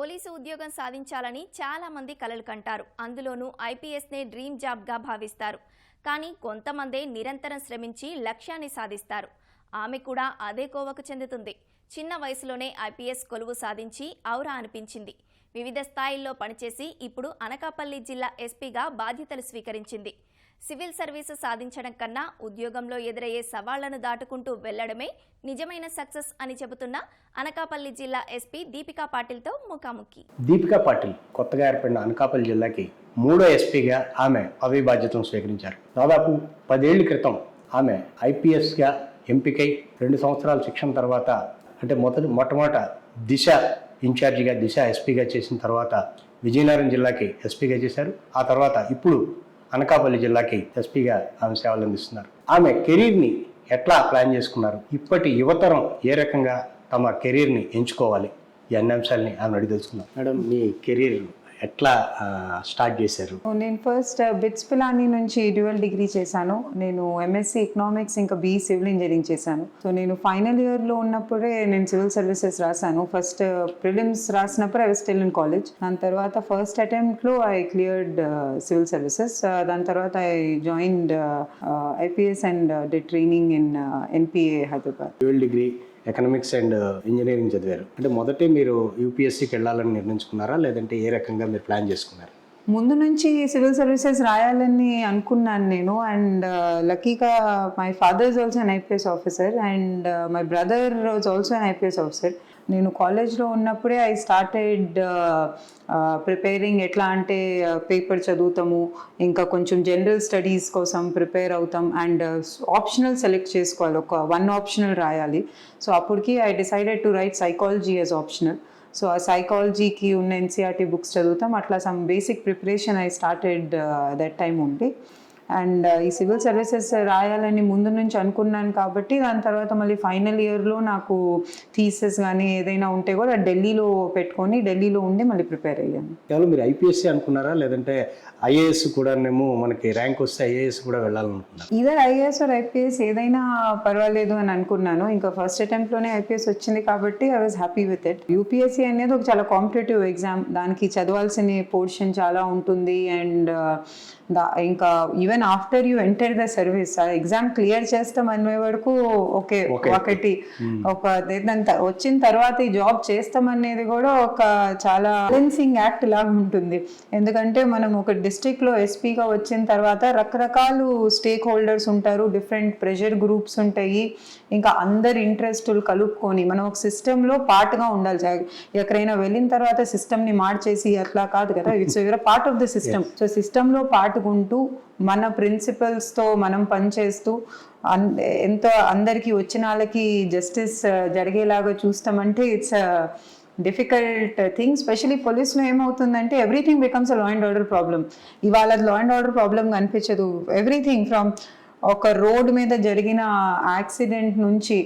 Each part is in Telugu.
పోలీసు ఉద్యోగం సాధించాలని చాలా మంది కలలు కంటారు. అందులోనూ ఐపీఎస్నే డ్రీమ్ జాబ్గా భావిస్తారు. కానీ కొంతమందే నిరంతరం శ్రమించి లక్ష్యాన్ని సాధిస్తారు. ఆమె కూడా అదే కోవకు చెందుతుంది. చిన్న వయసులోనే ఐపీఎస్ కొలువు సాధించి ఔరా అనిపించింది. వివిధ స్థాయిల్లో పనిచేసి ఇప్పుడు అనకాపల్లి జిల్లా ఎస్పీగా బాధ్యతలు స్వీకరించింది. సివిల్ సర్వీసు సాధించడం కన్నా ఉద్యోగంలో ఎదురయ్యే సవాళ్ళను దాటుకుంటూ వెళ్ళడమే నిజమైన సక్సెస్ అని చెబుతున్న అనకాపల్లి జిల్లా ఎస్పీ దీపికా పాటిల్తో ముఖాముఖి. దీపికా పాటిల్ కొత్తగా ఏర్పడిన అనకాపల్లి జిల్లాకి మూడో ఎస్పీగా ఆమె అవిభాజ్యతను స్వీకరించారు. దాదాపు పదేళ్ళ క్రితం ఆమె ఐపీఎస్గా ఎంపికై రెండు సంవత్సరాల శిక్షణ తర్వాత అంటే మొదటి మొట్టమొదట దిశ ఇన్ఛార్జిగా దిశ ఎస్పీగా చేసిన తర్వాత విజయనగరం జిల్లాకి ఎస్పీగా చేశారు. ఆ తర్వాత ఇప్పుడు అనకాపల్లి జిల్లాకి ఎస్పీగా ఆమె సేవలు అందిస్తున్నారు. ఆమె కెరీర్ని ఎట్లా ప్లాన్ చేసుకున్నారు? ఇప్పటి యువతరం ఏ రకంగా తమ కెరీర్ని ఎంచుకోవాలి? ఈ అన్ని అంశాలని ఆమె అడిగి తెలుసుకున్నాం మేడం మీ కెరీర్ ఎట్లా స్టార్ట్ చేశారు? నేను ఫస్ట్ బిట్స్ పిలాని నుంచి డ్యూయల్ డిగ్రీ చేశాను. నేను ఎంఎస్సి ఎకనామిక్స్ ఇంకా బీ సివిల్ ఇంజనీరింగ్ చేశాను. సో నేను ఫైనల్ ఇయర్లో ఉన్నప్పుడే నేను సివిల్ సర్వీసెస్ రాశాను. ఫస్ట్ ప్రిలిమ్స్ రాసినప్పుడు ఐ స్టిల్ ఇన్ కాలేజ్. దాని తర్వాత ఫస్ట్ అటెంప్ట్లో ఐ క్లియర్డ్ సివిల్ సర్వీసెస్. దాని తర్వాత I joined IPS and the training in NPA Hyderabad. Dual degree economics and engineering చదివారు. అంటే మొదటే మీరు యూపీఎస్సీకి వెళ్ళాలని నిర్ణయించుకున్నారా? లేదంటే ఏ రకంగా మీరు ప్లాన్ చేసుకున్నారు? ముందు నుంచి సివిల్ సర్వీసెస్ రాయాలని అనుకున్నాను నేను. అండ్ లక్కీగా my father is also an IPS officer and my brother was also an IPS officer నేను కాలేజ్లో ఉన్నప్పుడే ఐ స్టార్టెడ్ ప్రిపేరింగ్ ఎట్లా అంటే uh, పేపర్ చదువుతాము ఇంకా కొంచెం జనరల్ స్టడీస్ కోసం ప్రిపేర్ అవుతాం అండ్ uh, ఆప్షనల్ సెలెక్ట్ చేసుకోవాలి. ఒక వన్ ఆప్షనల్ రాయాలి. సో అప్పటికి I decided to write psychology as optional so ఆ సైకాలజీకి ఉన్న ఎన్సీఆర్టీ బుక్స్ చదువుతాం. అట్లా some basic preparation I started that time ఉంటే అండ్ ఈ సివిల్ సర్వీసెస్ రాయాలని ముందు నుంచి అనుకున్నాను కాబట్టి దాని తర్వాత మళ్ళీ ఫైనల్ ఇయర్లో నాకు థీసెస్ కానీ ఏదైనా ఉంటే కూడా ఢిల్లీలో పెట్టుకొని ఢిల్లీలో ఉండి మళ్ళీ ప్రిపేర్ అయ్యాను. కేవలం మీరు ఐపీఎస్సీ అనుకున్నారా? లేదంటే ఐఏఎస్ కూడానేమో మనకి ర్యాంక్ వస్తే ఐఏఎస్ కూడా వెళ్ళాలనుకున్నారు? ఈధర్ ఐఏఎస్ ఆర్ ఐపీఎస్ ఏదైనా పర్వాలేదు అని అనుకున్నాను. ఇంకా ఫస్ట్ అటెంప్ట్లోనే ఐపీఎస్ వచ్చింది కాబట్టి I was happy with it. UPSC అనేది ఒక చాలా కాంపిటేటివ్ ఎగ్జామ్. దానికి చదవాల్సిన పోర్షన్ చాలా ఉంటుంది. అండ్ ఇంకా even after you enter the service ఆ ఎగ్జామ్ క్లియర్ చేస్తాం అనే వరకు ఓకే ఒకటి ఒక దాని త- వచ్చిన తర్వాత ఈ జాబ్ చేస్తాం అనేది కూడా ఒక చాలా బ్యాలెన్సింగ్ యాక్ట్ లాగా ఉంటుంది. ఎందుకంటే మనం ఒక district లో ఎస్పీగా వచ్చిన తర్వాత రకరకాలు స్టేక్ హోల్డర్స్ ఉంటారు డిఫరెంట్ ప్రెషర్ గ్రూప్స్ ఉంటాయి. ఇంకా అందరి ఇంట్రెస్టులు కలుపుకొని మనం ఒక సిస్టంలో పార్ట్గా ఉండాలి. ఎక్కడైనా వెళ్ళిన తర్వాత సిస్టమ్ని మార్చేసి అట్లా కాదు కదా it's part of the system so సిస్టంలో పాటుకుంటూ మన ప్రిన్సిపల్స్తో మనం పనిచేస్తూ అన్ ఎంతో అందరికీ వచ్చిన వాళ్ళకి జస్టిస్ uh, జరిగేలాగా చూస్తామంటే ఇట్స్ డిఫికల్ట్ థింగ్ స్పెషలీ పోలీస్లో ఏమవుతుందంటే everything becomes a law and order problem ఇవాళ లా అండ్ ఆర్డర్ ప్రాబ్లం కనిపించదు. ఎవ్రీథింగ్ ఫ్రమ్ ఒక రోడ్ మీద జరిగిన యాక్సిడెంట్ నుంచి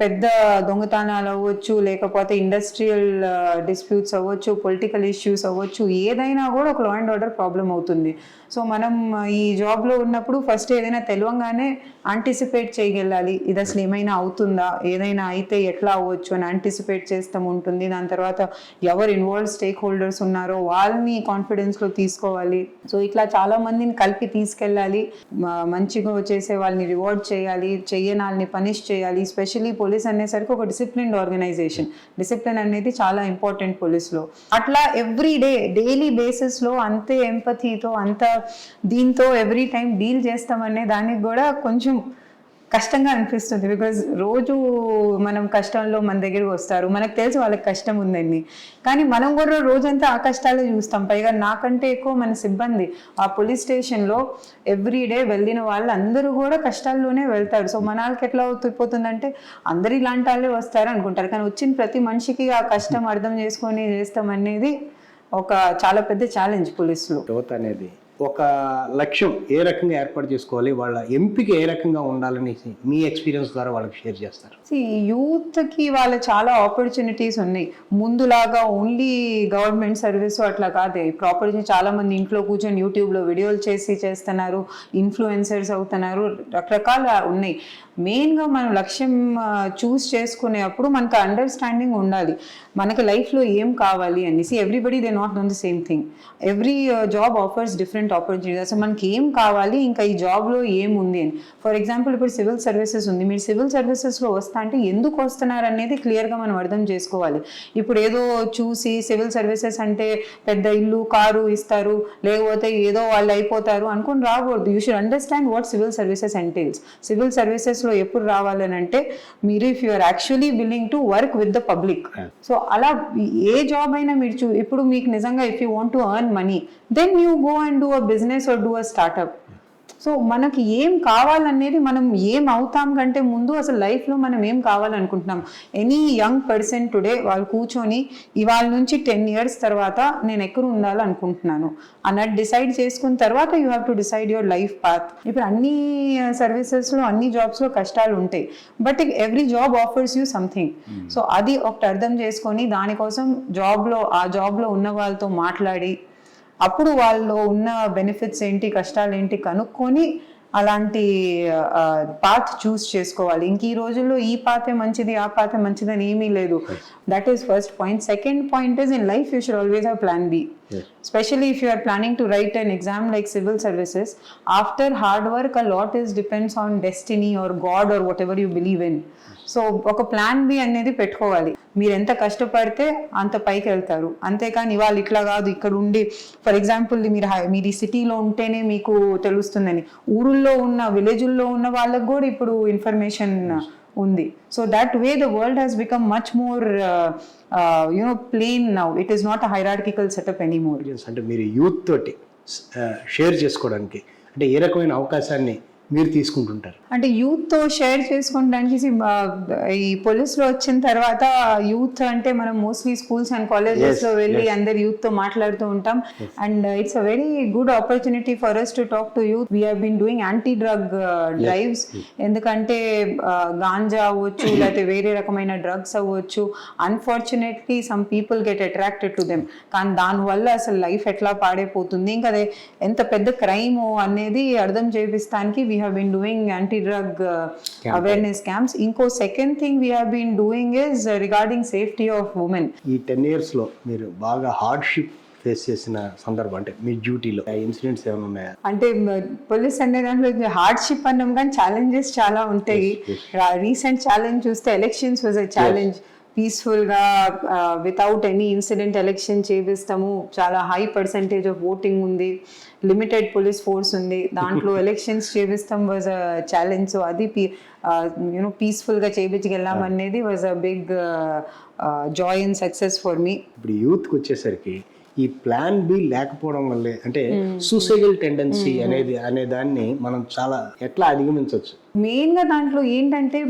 పెద్ద దొంగతనాలు అవ్వచ్చు లేకపోతే ఇండస్ట్రియల్ డిస్ప్యూట్స్ అవ్వచ్చు పొలిటికల్ ఇష్యూస్ అవ్వచ్చు ఏదైనా కూడా ఒక లా అండ్ ఆర్డర్ ప్రాబ్లం అవుతుంది. సో మనం ఈ జాబ్లో ఉన్నప్పుడు ఫస్ట్ ఏదైనా తెలియంగానే ఆంటిసిపేట్ చేయగలాలి. ఇది అసలు ఏమైనా అవుతుందా? ఏదైనా అయితే ఎట్లా అవ్వచ్చు అని ఆంటిసిపేట్ చేస్తాం ఉంటుంది. దాని తర్వాత ఎవరు ఇన్వాల్వ్ స్టేక్ హోల్డర్స్ ఉన్నారో వాళ్ళని కాన్ఫిడెన్స్లో తీసుకోవాలి. సో ఇట్లా చాలా మందిని కలిపి తీసుకెళ్ళాలి. మంచిగా చేసే వాళ్ళని రివార్డ్ చేయాలి. చెయ్యని వాళ్ళని పనిష్ చేయాలి. స్పెషల్ పోలీస్ అనేసరికి ఒక డిసిప్లిన్డ్ ఆర్గనైజేషన్ డిసిప్లిన్ అనేది చాలా ఇంపార్టెంట్ పోలీస్లో అట్లా ఎవ్రీ డే డైలీ బేసిస్లో అంతే ఎంపతితో అంత దీంతో ఎవ్రీ టైం డీల్ చేస్తామనే దానికి కూడా కొంచెం కష్టంగా అనిపిస్తుంది బికాజ్ రోజు మనం కష్టంలో మన దగ్గరికి వస్తారు. మనకు తెలుసు వాళ్ళకి కష్టం ఉందని కానీ మనం కూడా రోజంతా ఆ కష్టాలే చూస్తాం. పైగా నాకంటే ఎక్కువ మన సిబ్బంది ఆ పోలీస్ స్టేషన్లో ఎవ్రీ డే వెళ్ళిన వాళ్ళు అందరూ కూడా కష్టాల్లోనే వెళ్తారు. సో మన వాళ్ళకి ఎట్లా అవుతుందంటే అందరు ఇలాంటి వాళ్ళే వస్తారు అనుకుంటారు. కానీ వచ్చిన ప్రతి మనిషికి ఆ కష్టం అర్థం చేసుకొని చేస్తాం అనేది ఒక చాలా పెద్ద ఛాలెంజ్ పోలీసులు అనేది ఒక లక్ష్యం ఏ రకంగా ఏర్పాటు చేసుకోవాలి వాళ్ళ ఎంపిక ఏ రకంగా ఉండాలనేసి మీ ఎక్స్పీరియన్స్ ద్వారా వాళ్ళకి షేర్ చేస్తారు? యూత్కి వాళ్ళ చాలా ఆపర్చునిటీస్ ఉన్నాయి. ముందులాగా ఓన్లీ గవర్నమెంట్ సర్వీస్ అట్లా కాదు. ఇప్పుడు ఆపర్చునిటీ చాలా మంది ఇంట్లో కూర్చొని యూట్యూబ్లో వీడియోలు చేసి చేస్తున్నారు ఇన్ఫ్లుయెన్సర్స్ అవుతున్నారు రకరకాల ఉన్నాయి. మెయిన్గా మనం లక్ష్యం చూస్ చేసుకునేప్పుడు మనకు అండర్స్టాండింగ్ ఉండాలి. మనకు లైఫ్లో ఏం కావాలి అనేసి everybody they not done the same thing every job offers different opportunities అసలు మనకి ఏం కావాలి? ఇంకా ఈ జాబ్లో ఏం ఉంది అని. ఫర్ ఎగ్జాంపుల్ ఇప్పుడు సివిల్ సర్వీసెస్ ఉంది. మీరు సివిల్ సర్వీసెస్లో వస్తా అంటే ఎందుకు వస్తున్నారు అనేది క్లియర్గా మనం అర్థం చేసుకోవాలి. ఇప్పుడు ఏదో చూసి సివిల్ సర్వీసెస్ అంటే పెద్ద ఇల్లు కారు ఇస్తారు. లేకపోతే ఏదో వాళ్ళు అయిపోతారు అనుకుని రాకూడదు. You should understand what civil services entails civil సర్వీసెస్లో ఎప్పుడు రావాలని అంటే మీరు if you are actually willing to work with the public so అలా ఏ జాబ్ అయినా మీరు చూ ఇప్పుడు మీకు నిజంగా if you want to earn money then you go and do a business or do a startup so మనకి ఏం కావాలనేది మనం ఏం అవుతాం కంటే ముందు అసలు లైఫ్లో మనం ఏం కావాలనుకుంటున్నాం? ఎనీ యంగ్ పర్సన్ టుడే వాళ్ళు కూర్చొని ఇవాళ నుంచి టెన్ ఇయర్స్ తర్వాత నేను ఎక్కడ ఉండాలనుకుంటున్నాను? అన్నట్టు డిసైడ్ చేసుకున్న తర్వాత you have to decide your life path ఇప్పుడు అన్ని సర్వీసెస్లో అన్ని జాబ్స్లో కష్టాలు ఉంటాయి. But every job offers you something so అది ఒకటి అర్థం చేసుకొని దానికోసం జాబ్లో ఆ జాబ్లో ఉన్న వాళ్ళతో మాట్లాడి అప్పుడు వాళ్ళు ఉన్న బెనిఫిట్స్ ఏంటి కష్టాలు ఏంటి కనుక్కొని అలాంటి పాత్ చూస్ చేసుకోవాలి. ఇంక ఈ రోజుల్లో ఈ పాతే మంచిది ఆ పాతే మంచిది ఏమీ లేదు. That is first point second point is in life you should always have plan B specially if you are planning to write an exam like civil services after hard work a lot is depends on destiny or God or whatever you believe in so ఒక ప్లాన్ బి అనేది పెట్టుకోవాలి. మీరు ఎంత కష్టపడితే అంత పైకి వెళ్తారు. అంతేకాని ఇవాళ ఇట్లా కాదు ఇక్కడ ఉండి ఫర్ ఎగ్జాంపుల్ మీరు హై- మీరు ఈ సిటీలో ఉంటేనే మీకు తెలుస్తుందని. ఊరుల్లో ఉన్న విలేజుల్లో ఉన్న వాళ్ళకు కూడా ఇప్పుడు ఇన్ఫర్మేషన్ ఉంది. So that way the world has become much more you know plain now it is not hierarchical setup anymore more అంటే మీరు యూత్ తోటి uh, షేర్ చేసుకోవడానికి అంటే ఏ రకమైన అవకాశాన్ని మీరు తీసుకుంటుంటారు. అంటే యూత్తో షేర్ చేసుకోవడానికి ఈ పోలీస్లో వచ్చిన తర్వాత యూత్ అంటే మనం మోస్ట్లీ స్కూల్స్ అండ్ కాలేజెస్లో వెళ్ళి అందరు యూత్తో మాట్లాడుతూ ఉంటాం. And it's a very good opportunity for us to talk to youth. We been doing anti drug drives ఎందుకంటే గాంజా అవ్వచ్చు లేకపోతే వేరే రకమైన డ్రగ్స్ అవ్వచ్చు. Unfortunately some people get attracted to them కానీ దానివల్ల అసలు లైఫ్ ఎట్లా పాడైపోతుంది? ఇంకా అదే ఎంత పెద్ద క్రైమ్ అనేది అర్థం చేపిస్తానికి we been doing anti drug awareness camps ఇంకో second thing we have been doing is regarding safety of women ఈ టెన్ ఇయర్స్లో మీరు బాగా హార్డ్షిప్ ఫేస్ చేసిన సందర్భం అంటే మీ డ్యూటీలో ఇన్సిడెంట్స్ ఏమైనా ఉన్నాయా? అంటే పోలీస్ అనే దాంట్లో హార్డ్షిప్ అన్నాం కానీ ఛాలెంజెస్ చాలా ఉంటాయి. రీసెంట్ ఛాలెంజ్ చూస్తే ఎలక్షన్స్ వాజ్ అ ఛాలెంజ్ పీస్ఫుల్గా వితౌట్ ఎనీ ఇన్సిడెంట్ ఎలక్షన్ చేపిస్తాము. చాలా హై పర్సంటేజ్ ఆఫ్ ఓటింగ్ ఉంది. లిమిటెడ్ పోలీస్ ఫోర్స్ ఉంది. దాంట్లో ఎలక్షన్స్ చేపిస్తాం వాజ్ అ ఛాలెంజ్ సో అది యూనో పీస్ఫుల్గా చేపించగెళ్ళాం అనేది was a big joy and success for me ఇప్పుడు యూత్కి వచ్చేసరికి ఈ ప్లాన్ బి లేకపోవడం వల్లే అంటే సూసైడల్ టెండెన్సీ అనేది అనే దాన్ని మనం చాలా ఎట్లా అధిగమించవచ్చు మెయిన్గా దాంట్లో ఏంటంటే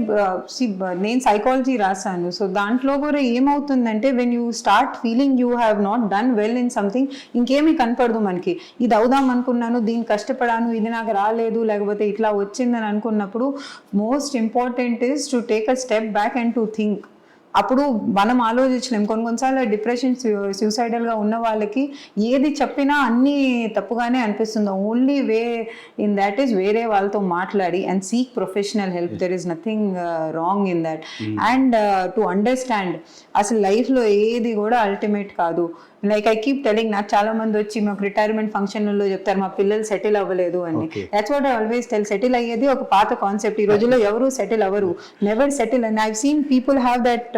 నేను సైకాలజీ రాశాను. సో దాంట్లో కూడా ఏమవుతుందంటే when you start feeling you have not done well in something ఇంకేమీ కనపడదు మనకి. ఇది అవుదాం అనుకున్నాను దీన్ని కష్టపడాను ఇది నాకు రాలేదు లేకపోతే ఇట్లా వచ్చిందని అనుకున్నప్పుడు most important is to take a step back and to think అప్పుడు మనం ఆలోచించలేం. కొన్ని కొన్నిసార్లు డిప్రెషన్ సూసైడల్గా ఉన్న వాళ్ళకి ఏది చెప్పినా అన్నీ తప్పుగానే అనిపిస్తుంది. Only way in that is వేరే వాళ్ళతో మాట్లాడి and seek professional help there is nothing wrong in that and to understand అసలు లైఫ్లో ఏది కూడా అల్టిమేట్ కాదు. లైక్ ఐ కీప్ టెలింగ్ నాకు చాలా మంది వచ్చి మాకు రిటైర్మెంట్ ఫంక్షన్లలో చెప్తారు మా పిల్లలు సెటిల్ అవ్వలేదు అని. That's what I always tell settle అయ్యేది ఒక పాత కాన్సెప్ట్ ఈ రోజుల్లో ఎవరు సెటిల్ అవ్వరు. Never settle and I seen people have that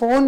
phone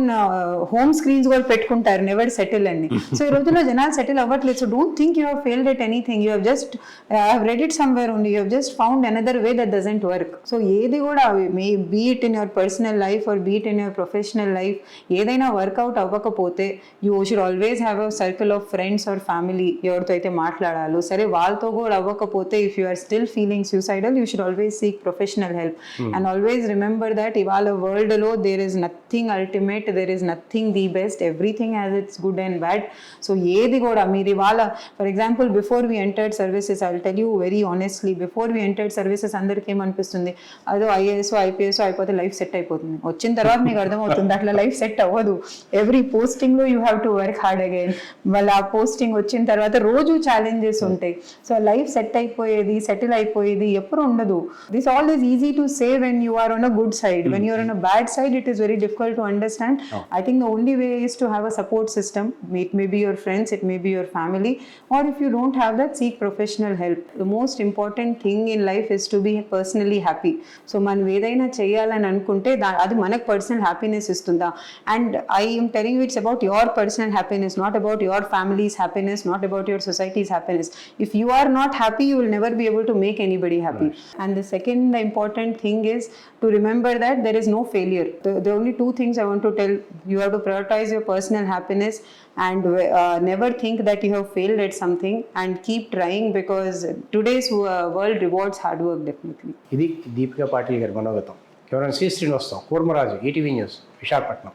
home screens కూడా పెట్టుకుంటారు నెవర్ సెటిల్ అని. సో ఈ రోజుల్లో జనాలు సెటిల్ అవ్వట్లేదు. So don't think you have failed at anything you have just have read it somewhere only you have just found another way that doesn't work so ఏది కూడా may be it in your personal life or be it in your professional life ఏదైనా వర్కౌట్ అవ్వకపోతే you should always have a circle of friends or family ఎవరితో అయితే మాట్లాడాలో. సరే వాళ్ళతో కూడా అవ్వకపోతే if you are still feeling suicidal you should always seek professional help and always remember that ఇవాళ వరల్డ్లో there is nothing ultimate ultimate there is nothing the best everything has its good and bad so ఏది కూడా మీరు ఇవాళ for example before we entered services I tell you very honestly before we entered services అందరికీ ఏమనిపిస్తుంది? అదో ఐఏఎస్ ఐపీఎస్ అయిపోతే లైఫ్ సెట్ అయిపోతుంది. వచ్చిన తర్వాత మీకు అర్థమవుతుంది అట్లా లైఫ్ సెట్ అవ్వదు. Every పోస్టింగ్లో you have to work hard again మళ్ళీ ఆ పోస్టింగ్ వచ్చిన తర్వాత రోజు ఛాలెంజెస్ ఉంటాయి. సో లైఫ్ సెట్ అయిపోయేది సెటిల్ అయిపోయేది ఎప్పుడు ఉండదు. This all is easy to say when you are on a good side when you're on a bad side it is very difficult to Understand I think the only way is to have a support system it may be your friends it may be your family or if you don't have that seek professional help the most important thing in life is to be personally happy so మనం ఏదైనా చేయాలని అనుకుంటే దా అది మనకు పర్సనల్ హ్యాపీనెస్ ఇస్తుందా and I'm telling it's about your personal happiness not about your family's happiness not about your society's happiness if you are not happy you will never be able to make anybody happy and the second important thing is to remember that there is no failure. The, the only two things I want to tell you have to prioritize your personal happiness and uh, never think that you have failed at something and keep trying because today's world rewards hard work definitely. ఇది దీపిక పాటిల్ గారి మనోగతం కేవలం శ్రీ శ్రీనివాసం కూర్మరాజు ఈటీవీ న్యూస్ విశాఖపట్నం